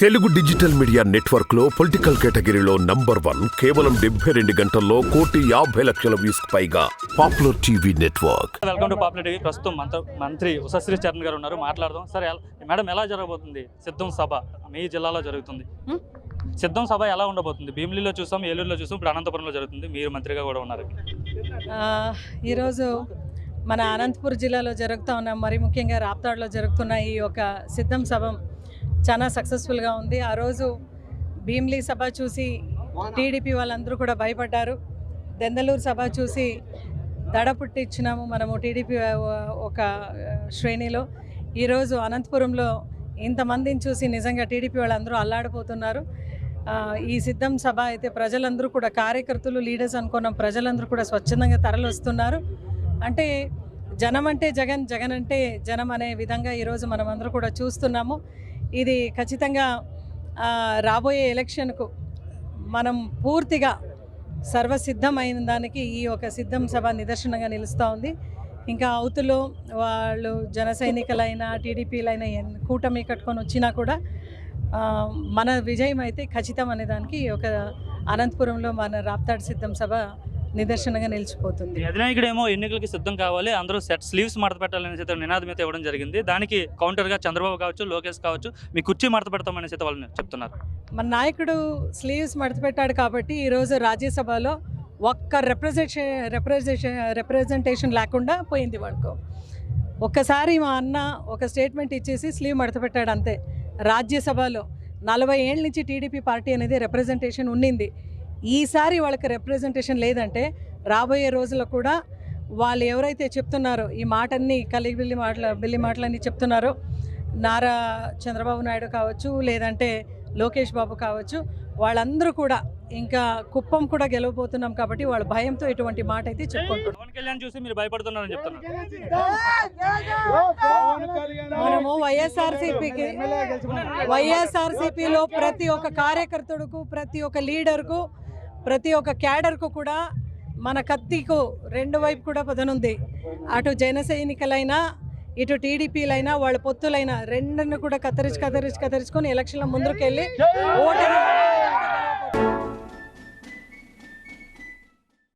Telugu digital media నెట్వర్క్లో political కేటగిరీలో number one కేవలం డెబ్బై రెండు గంటల్లో కోటి యాభై లక్షల వ్యూస్ పైగా popular TV network. Welcome to popular TV ప్రస్తుతం మంత్రి మంత్రి ఉషశ్రీ చరణ్ గారు ఉన్నారు. మాట్లాడదాం. సరే మేడం ఎలా జరగబోతుంది సిద్ధం సభ? మీ జిల్లాలో జరుగుతుంది? సిద్ధం సభ ఎలా ఉండబోతుంది? భీమిలిలో చూసాం ఏలూరులో చూసాం ఇప్పుడు అనంతపురంలో జరుగుతుంది. మీరు మంత్రిగా కూడా ఉన్నారు. ఆ, ఈరోజు మన అనంతపురం జిల్లాలో జరుగుతూ ఉన్న మరి ముఖ్యంగా రాప్తాడులో జరుగుతున్న ఈ యొక్క సిద్ధం సభ చాలా సక్సెస్ఫుల్గా ఉంది. ఆ రోజు భీమ్లీ సభ చూసి టీడీపీ వాళ్ళందరూ కూడా భయపడ్డారు. దెందలూరు సభ చూసి దడ పుట్టించినాము మనము టీడీపీ ఒక శ్రేణిలో. ఈరోజు అనంతపురంలో ఇంతమందిని చూసి నిజంగా టీడీపీ వాళ్ళందరూ అల్లాడిపోతున్నారు. ఈ సిద్ధం సభ అయితే ప్రజలందరూ కూడా కార్యకర్తలు లీడర్స్ అనుకున్న ప్రజలందరూ కూడా స్వచ్ఛందంగా తరలి వస్తున్నారు అంటే జనం అంటే జగన్ జగన్ అంటే జనం అనే విధంగా ఈరోజు మనం అందరూ కూడా చూస్తున్నాము. ఇది ఖచ్చితంగా రాబోయే ఎలక్షన్కు మనం పూర్తిగా సర్వసిద్ధమైన దానికి ఈ ఒక సిద్ధం సభ నిదర్శనంగా నిలుస్తూ ఉంది. ఇంకా అవతులో వాళ్ళు జన సైనికులైనా టీడీపీలైనా కూటమి కట్టుకొని వచ్చినా కూడా మన విజయం అయితే ఖచ్చితం అనే దానికి ఈ ఒక అనంతపురంలో మన రాప్తాడు సిద్ధం సభ నిదర్శనంగా నిలిచిపోతుంది. మీ అధినాయకుడు ఏమో ఎన్నికలకి సిద్ధం కావాలి అందరూ సెట్ స్లీవ్స్ మడత పెట్టాలని చేత నినాదం అయితే ఇవ్వడం జరిగింది. దానికి కౌంటర్గా చంద్రబాబు కావచ్చు లోకేష్ కావచ్చు మీ కుర్చీ మడత పెడతామని చేత వాళ్ళు చెప్తున్నారు. మన నాయకుడు స్లీవ్స్ మడతపెట్టాడు కాబట్టి ఈరోజు రాజ్యసభలో ఒక్క రిప్రజెంటేషన్ రిప్రజెంటేషన్ రిప్రజెంటేషన్ లేకుండా పోయింది వాళ్ళకు ఒక్కసారి మా అన్న ఒక స్టేట్మెంట్ ఇచ్చేసి స్లీవ్ మడతపెట్టాడు అంతే. రాజ్యసభలో నలభై ఏళ్ళ నుంచి టీడీపీ పార్టీ అనేది రిప్రజెంటేషన్ ఉండింది ఈసారి వాళ్ళకి రిప్రజెంటేషన్ లేదంటే రాబోయే రోజుల్లో కూడా వాళ్ళు ఎవరైతే చెప్తున్నారో ఈ మాటన్ని కలిగి బిల్లి మాటల బిల్లి మాటలన్నీ చెప్తున్నారో నారా చంద్రబాబు నాయుడు కావచ్చు లేదంటే లోకేష్ బాబు కావచ్చు వాళ్ళందరూ కూడా ఇంకా కుప్పం కూడా గెలవబోతున్నాం కాబట్టి వాళ్ళ భయంతో ఇటువంటి మాట అయితే పవన్ కళ్యాణ్ చూసి మీరు భయపడుతున్నారని చెప్తున్నారు. మనము వైఎస్ఆర్సీపీకి వైఎస్ఆర్సీపీలో ప్రతి ఒక్క కార్యకర్తడుకు ప్రతి ఒక్క లీడర్కు ప్రతి ఒక్క క్యాడర్కు కూడా మన కత్తికు రెండు వైపు కూడా పదనుంది. అటు జన సైనికులైనా ఇటు టీడీపీలైనా వాళ్ళ పొత్తులైనా రెండును కూడా కత్తిరించి కత్తిరించి కత్తిరించుకొని ఎలక్షన్ల ముందుకెళ్ళి ఓటమి